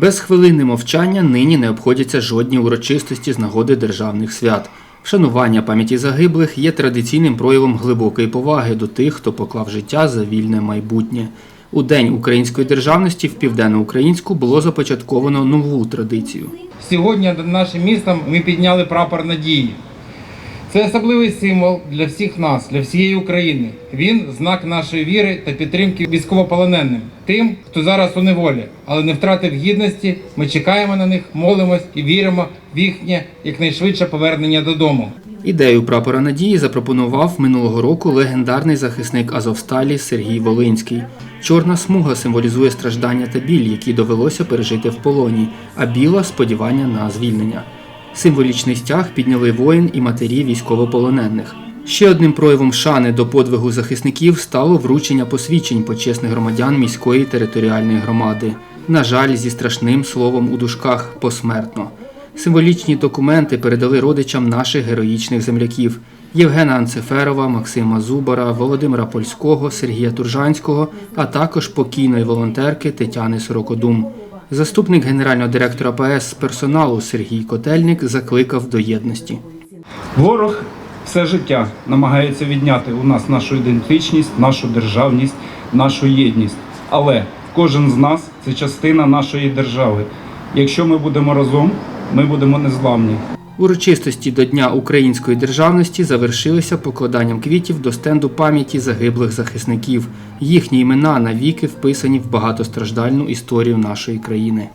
Без хвилини мовчання нині не обходяться жодні урочистості з нагоди державних свят. Вшанування пам'яті загиблих є традиційним проявом глибокої поваги до тих, хто поклав життя за вільне майбутнє. У День української державності в Південноукраїнську було започатковано нову традицію. Сьогодні над нашим містом ми підняли прапор надії. Це особливий символ для всіх нас, для всієї України. Він знак нашої віри та підтримки військовополоненим, тим, хто зараз у неволі, але не втратив гідності. Ми чекаємо на них, молимось і віримо в їхнє якнайшвидше повернення додому. Ідею прапора надії запропонував минулого року легендарний захисник Азовсталі Сергій Волинський. Чорна смуга символізує страждання та біль, які довелося пережити в полоні, а біла сподівання на звільнення. Символічний стяг підняли воїн і матері військовополонених. Ще одним проявом шани до подвигу захисників стало вручення посвідчень почесних громадян міської територіальної громади. На жаль, зі страшним словом у дужках посмертно. Символічні документи передали родичам наших героїчних земляків Євгена Анцеферова, Максима Зубара, Володимира Польського, Сергія Туржанського, а також покійної волонтерки Тетяни Сорокодум. Заступник генерального директора ПС з персоналу Сергій Котельник закликав до єдності. Ворог все життя намагається відняти у нас нашу ідентичність, нашу державність, нашу єдність. Але кожен з нас це частина нашої держави. Якщо ми будемо разом, ми будемо незламні. Урочистості до Дня української державності завершилися покладанням квітів до стенду пам'яті загиблих захисників. Їхні імена навіки вписані в багатостраждальну історію нашої країни.